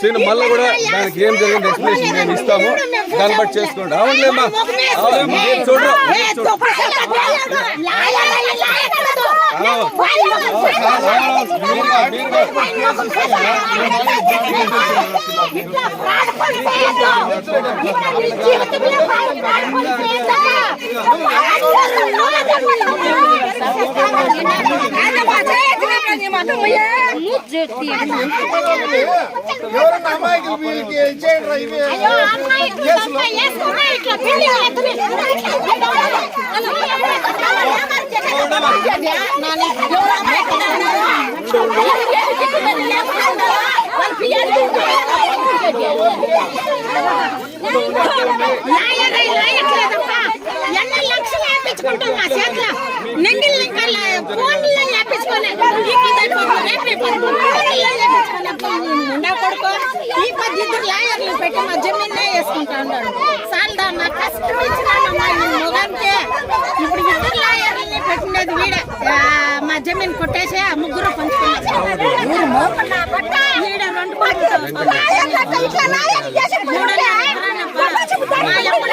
Scene మళ్ళీ కూడా దానికి ఏం జరిగింది ఎక్స్ప్లెనేషన్ మేము ఇస్తాము దాన్ని బట్టి చేసుకోండి అవునులేమ్మా అవునులేమ్మా మీరు ఎవరన్నా అమ్మాయికి వీళ్ళకి చేయండి రా ఇవి ఎన్ని లక్షలు వేపించుకుంటాం మా చేతిలో నింగిల్ ఇంకా ఫోన్లో ఈ ఇద్దరు లాయర్లు పెట్టి మా జమీన్నే వేసుకుంటా ఉన్నాడు సాల్దా నా కష్టం ఇచ్చినానమ్మా మొగానికే ఇప్పుడు ఇద్దరు లాయర్లని పెట్టినది వీడే మా జమీన్ కొట్టేసి ఆ ముగ్గురు పంచు వీడే రెండు పట్టుకుంటాం మా ఎప్పుడు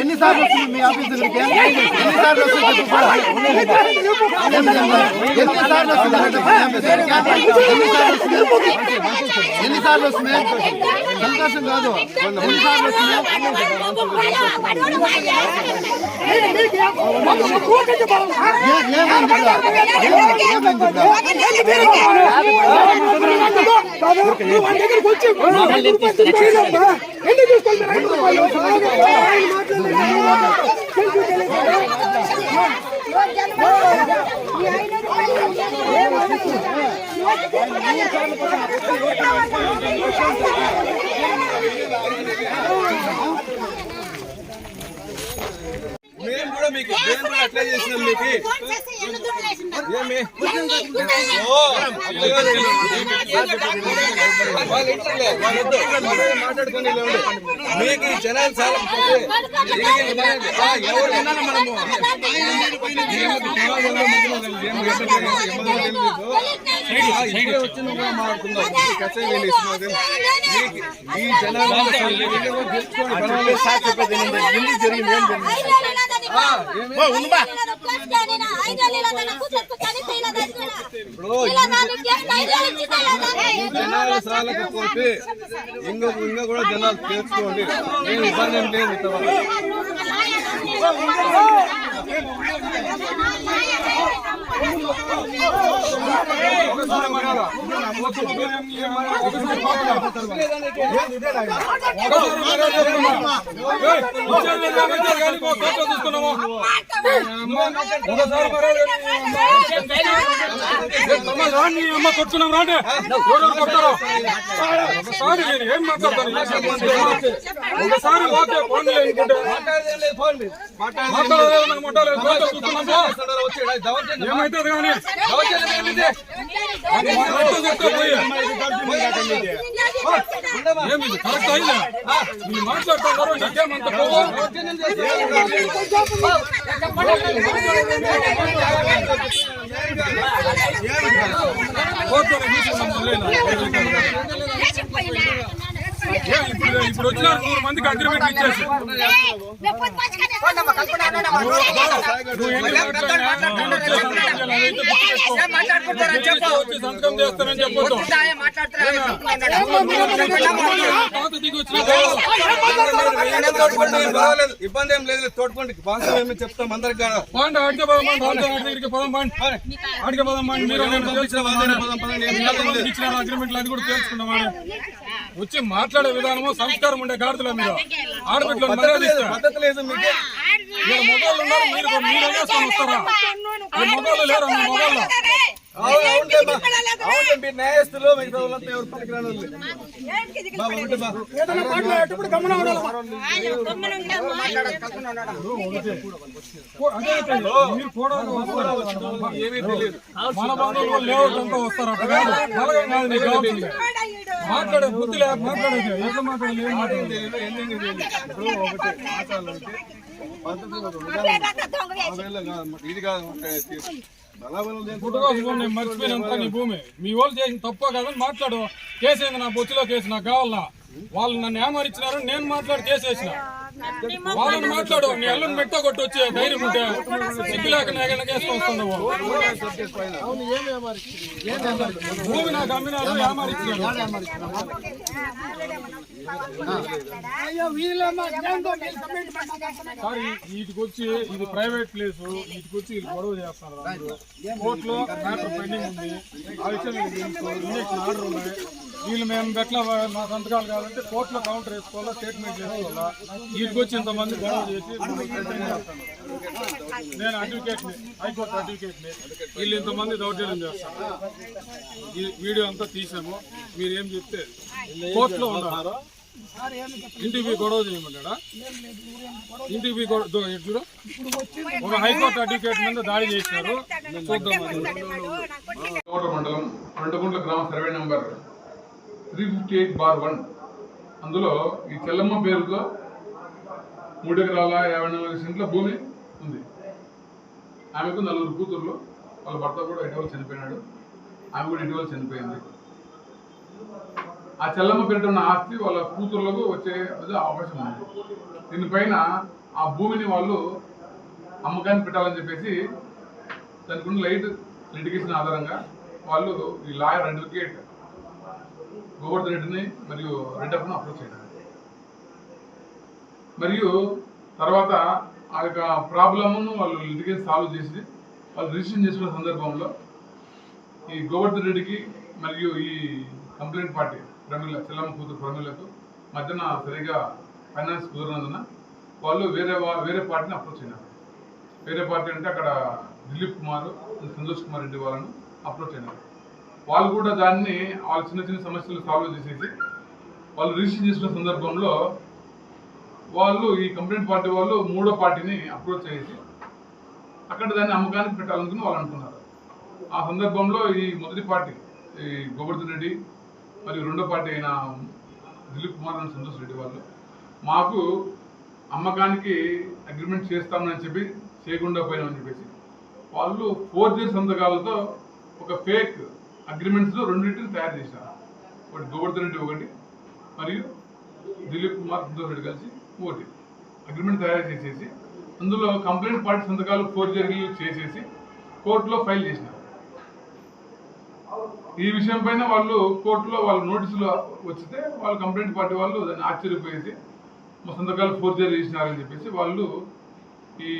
ఎన్నిసార్లు వస్తుంది మీ ఆఫీస్ ఎన్నిసార్లు వస్తుంది ఎన్నిసార్లు వస్తుంది ఎన్నిసార్లు వస్తుంది సంతోషం కాదు ఎన్నిసార్లు వస్తుంది ఒక కూటమి బలం. ఏ- ఏమైంది ఇక్కడ? ఏమైంది ఏమైంది ఇక్కడ? నువ్వు వాడి దగ్గరికి వచ్చి చేయలేమ్మా? ఎందుకు తీసుకోవాలి మీరు ఐదు రూపాయలు? ఆయన మాట్లాడలేదు. మీకు మేము కూడా అట్లే చేసినాం మీకు ఏమి. వాళ్ళ ఇంట్లో వాళ్ళొద్దు. వాళ్ళే మాట్లాడుకొని. మీకు ఈ జనాలు చాలా పోతే, ఇది మనకి, ఆ, ఎవరు వినాలి మనము ఏం ఈ ఇస్తున్నారు కానీ, మీకు ఈ జనాలు? జనాలు సాలకపోతే ఇంకా ఇంకా కూడా జనాలు తెలుసుకోండి నేను ఇబ్బంది ఏం లేదు ఇంతవరకు. అమ్మ కొట్టుకున్నాం రాండి ఎవరు కొడతారు ఒకసారి నేను ఏం మాట్లాడతాను ఒకసారి ఓకే ఫోన్. మాట్లాడలేదు దౌర్జన్యం. ఏమైతుంది కానీ ఇప్పుడు ఇప్పుడు వచ్చిన నూరు మందికి అగ్రిమెంట్ ఇచ్చేసి సంతకం చేస్తానని చెప్పొద్దు. ఇబ్బంది ఏం లేదు తోడుకోండి వాస్తవం ఏమి చెప్తాం అందరికి. పాండి అడిగే పదం దగ్గరికి పదం పాండి. అడిగే పదం పాండి మీరు నేను పదం అగ్రిమెంట్లు అది కూడా తెలుసుకున్నాం వచ్చి మాట్లాడే విధానము సంస్కారం ఉండే గాడిదల మీరు. ఆడబిడ్డలు పద్ధతి మర్యాద లేదు ఇస్తారు. పద్ధతి లేదు మీకు. మీరు మొగోళ్ళు ఉన్నారు మీరు మీరు వేసుకొని వస్తారా మీరు మొగోళ్ళు లేరు మీ మీరు న్యాయస్తులు మాట్లాడేటప్పుడు గమనం ఉండాలి అదే అయితే మీరు కూడా వస్తారు ఏమీ తెలియదు. మన బంధువులు లేఅవుట్ అంతా వస్తారు కాదు. మాట్లాడే బుద్ధి లేదు మాట్లాడేది ఎట్లా మాట్లాడాలి ఏం మాట్లాడాలి? తెలియదు, ఎన్ని తెలియదు. ఇప్పుడు ఒకటి ఇది కాదు. పుట్టుకోసం మర్చిపోయినంత నీ భూమి. మీ వాళ్ళు చేసిన తప్ప కాదని మాట్లాడు. కేసు నా బొచ్చులో కేసు? నాకు కావాలా వాళ్ళు నన్ను ఏమరిచ్చినారు నేను మాట్లాడి కేసు వేసిన. వాళ్ళని మాట్లాడు నీ అల్లుని మెట్ట కొట్టి వచ్చి ధైర్యం ఉంటే సిగ్గు లేక నేగన భూమి నాకు అమ్మినారు ఏమరిచ్చినారు అయ్యో వీళ్ళేమో ఏందో వీళ్ళు కంప్లైంట్ పెట్టాలి. సార్ వీటికి వచ్చి ఇది ప్రైవేట్ ప్లేస్ వీటికి వచ్చి వీళ్ళు గొడవ చేస్తారు. కోర్టులో మ్యాటర్ పెండింగ్ ఉంది. ఆ విషయం ఇంజక్షన్ ఆర్డర్ ఉన్నాయి. వీళ్ళు మేము ఎట్లా మా సంతకాలు కావాలంటే కోర్టులో కౌంటర్ వేసుకోవాలా స్టేట్మెంట్ చేసుకోవాలా? వీటికి వచ్చి ఇంతమంది గొడవ చేసి నేను అడ్వకేట్ని హైకోర్టు అడ్వకేట్ని వీళ్ళు ఇంతమంది దౌర్జన్యం చేస్తారు. వీడియో అంతా తీసాము. మీరు ఏం చెప్తే కోర్టులో ఉన్నారు ఇంటికి పోయి గొడవ చేయమన్నాడా ఇంటికి పోయి గొడవ దో, చూడు. ఒక హైకోర్టు అడ్వకేట్ మీద దాడి చేశారు. చూద్దాం అది. కోట మండలం రెండుగుంట్ల గ్రామ survey number three fifty eight bar one. అందులో ఈ చెల్లమ్మ పేరుతో మూడు ఎకరాల యాభై నాలుగు సెంట్ల భూమి ఉంది. ఆమెకు నలుగురు కూతుర్లు. వాళ్ళ భర్త కూడా ఇటీవల చనిపోయినాడు. ఆమె కూడా ఇటీవల చనిపోయింది. ఆ చెల్లమ్మ పేరిట ఉన్న ఆస్తి వాళ్ళ కూతుర్లకు వచ్చే అది అవకాశం ఉంది. దీనిపైన ఆ భూమిని వాళ్ళు అమ్మకాన్ని పెట్టాలని చెప్పేసి దానికి ఉన్న లైట్ లిటిగేషన్ ఆధారంగా వాళ్ళు ఈ లాయర్ అడ్వకేట్ గోవర్ధన్ రెడ్డిని మరియు రెడ్డప్పను అప్రోచ్ చేయడానికి మరియు తర్వాత ఆ యొక్క ప్రాబ్లమ్ను వాళ్ళు ఇంటికి సాల్వ్ చేసి వాళ్ళు రిజిస్ట్రేషన్ చేసుకున్న సందర్భంలో ఈ గోవర్ధన్ రెడ్డికి మరియు ఈ కంప్లైంట్ పార్టీ ప్రమిళ చెల్లమ్మ కూతురు ప్రమిళకు మధ్యన సరిగా ఫైనాన్స్ కుదరనందున వాళ్ళు వేరే వేరే పార్టీని అప్రోచ్ అయినారు వేరే పార్టీ అంటే అక్కడ దిలీప్ కుమార్ సంతోష్ కుమార్ రెడ్డి వాళ్ళను అప్రోచ్ అయినారు వాళ్ళు కూడా దాన్ని వాళ్ళ చిన్న చిన్న సమస్యలు సాల్వ్ చేసేసి వాళ్ళు రిజిస్టర్ చేసిన సందర్భంలో వాళ్ళు ఈ కంప్లైంట్ పార్టీ వాళ్ళు మూడో పార్టీని అప్రోచ్ చేసి అక్కడ దాన్ని అమ్మకానికి పెట్టాలనుకుని వాళ్ళు అనుకున్నారు. ఆ సందర్భంలో ఈ మొదటి పార్టీ ఈ గోవర్ధన్ రెడ్డి మరియు రెండో పార్టీ అయిన దిలీప్ కుమార్ అని సంతోష్ రెడ్డి వాళ్ళు మాకు అమ్మకానికి అగ్రిమెంట్ చేస్తామని చెప్పి చేయకుండా పోయినామని చెప్పేసి వాళ్ళు ఫోర్జరీ సంతకాలతో ఒక ఫేక్ అగ్రిమెంట్స్లో రెండింటిని తయారు చేశారు. ఒకటి గోవర్ధన్ రెడ్డి ఒకటి మరియు దిలీప్ కుమార్ సంతోష్ రెడ్డి కలిసి ఒకటి. అగ్రిమెంట్ తయారు చేసేసి అందులో కంప్లైంట్ పార్టీ సంతకాలు ఫోర్జరీలు చేసేసి కోర్టులో ఫైల్ చేసినారు. ఈ విషయం పైన వాళ్ళు కోర్టులో వాళ్ళ నోటీసులు వచ్చితే వాళ్ళు కంప్లైంట్ పార్టీ వాళ్ళు దాన్ని ఆశ్చర్యపోయేసి మా సంతకాలు ఫోర్జరీ చేసినారని చెప్పేసి వాళ్ళు ఈ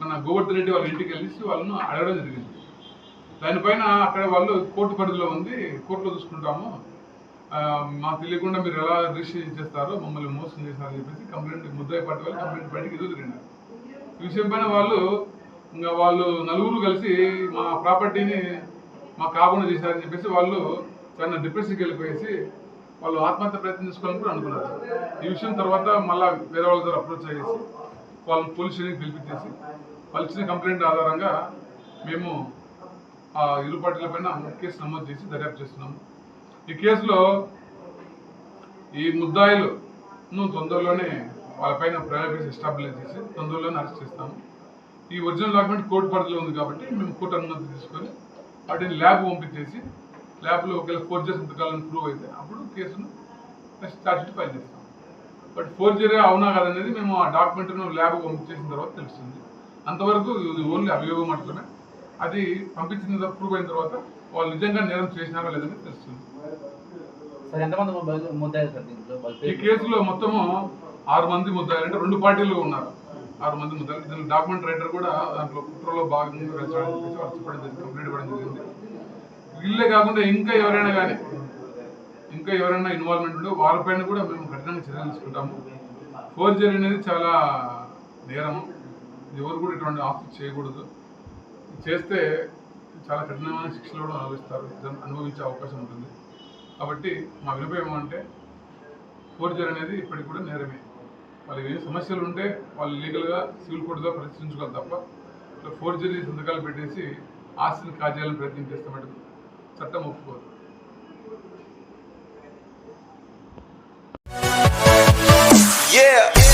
మన గోవర్ధన్ రెడ్డి వాళ్ళ ఇంటికి వెళ్ళేసి వాళ్ళను అడగడం జరిగింది. దానిపైన అక్కడ వాళ్ళు కోర్టు పరిధిలో ఉంది. కోర్టులో చూసుకుంటాము. మాకు తెలియకుండా మీరు ఎలా రిజిస్ట్రేషన్ చేస్తారో మమ్మల్ని మోసం చేస్తారని చెప్పేసి కంప్లైంట్ ముద్దాయి పట్టి వాళ్ళు కంప్లైంట్ పార్టీకి ఎదురు తిరిగినారు. ఈ విషయం పైన వాళ్ళు ఇంకా వాళ్ళు నలుగురు కలిసి మా ప్రాపర్టీని మా కాకుండా చేశారని చెప్పేసి వాళ్ళు చాలా డిప్రెషన్కి వెళ్ళిపోయేసి వాళ్ళు ఆత్మహత్య ప్రయత్నం చేసుకోవాలని కూడా అనుకున్నారు. ఈ విషయం తర్వాత మళ్ళా వేరే వాళ్ళ ద్వారా అప్రోచ్ అయ్యేసి వాళ్ళని పోలీస్ స్టేషన్కి పిలిపించేసి వాళ్ళు ఇచ్చిన కంప్లైంట్ ఆధారంగా మేము ఇరు పార్టీల పైన కేసు నమోదు చేసి దర్యాప్తు చేస్తున్నాము ఈ కేసులో ఈ ముద్దాయిలును తొందరలోనే వాళ్ళపైన ప్రైవేట్ ఎస్టాబ్లిష్ చేసి తొందరలోనే అరెస్ట్ చేస్తాము ఈ ఒరిజినల్ డాక్యుమెంట్ కోర్టు పరిధిలో ఉంది కాబట్టి మేము కోర్టు అనుమతి తీసుకొని వాటిని ల్యాబ్ పంపించేసి ల్యాబ్లో ఒకవేళ ఫోర్జరీ సంతకాలను ప్రూవ్ అయితే అప్పుడు కేసును స్టాచ్యూట్ ఫైల్ చేస్తాం. బట్ ఫోర్జరీ అవునా కాదనేది మేము ఆ డాక్యుమెంట్ను ల్యాబ్ పంపించేసిన తర్వాత తెలుస్తుంది. అంతవరకు ఇది ఓన్లీ అభియోగం మాత్రమే. అది పంపించిన ప్రూవ్ అయిన తర్వాత వాళ్ళు నిజంగా నేరం చేసినారా లేదని తెలుస్తుంది. ముద్దాయి ఈ కేసులో మొత్తము ఆరు మంది ముద్దాయిలు అంటే రెండు పార్టీలు ఉన్నారు. ఆరు మంది ముద్దాయిలు దీని డాక్యుమెంట్ రైటర్ కూడా దాంట్లో కుట్రలో భాగంగా చెప్పడం జరిగింది. కంప్లీట్ ఇవ్వడం జరిగింది. వీళ్ళే కాకుండా ఇంకా ఎవరైనా కానీ ఇంకా ఎవరైనా ఇన్వాల్వ్మెంట్ ఉంటే వాళ్ళపైన కూడా మేము కఠినంగా చర్యలు తీసుకుంటాము. ఫోర్జరీ అనేది చాలా నేరం ఎవరు కూడా ఇటువంటి ఆఫీస్ చేయకూడదు. చేస్తే చాలా కఠినమైన శిక్షలు కూడా అనుభవిస్తారు. అనుభవించే అవకాశం ఉంటుంది. కాబట్టి మా వినపం ఏమంటే ఫోర్జర్ అనేది ఇప్పటికి కూడా నేరమే. వాళ్ళకి ఏం సమస్యలు ఉంటే వాళ్ళు లీగల్గా సివిల్ కోర్టుగా ప్రశ్నించుకోవాలి తప్ప ఇట్లా ఫోర్జరీ సంతకాలు పెట్టేసి ఆస్తిని కాజేయాలని ప్రయత్నం చేస్తే మటుకు చట్టం ఒప్పుకోదు. Yeah.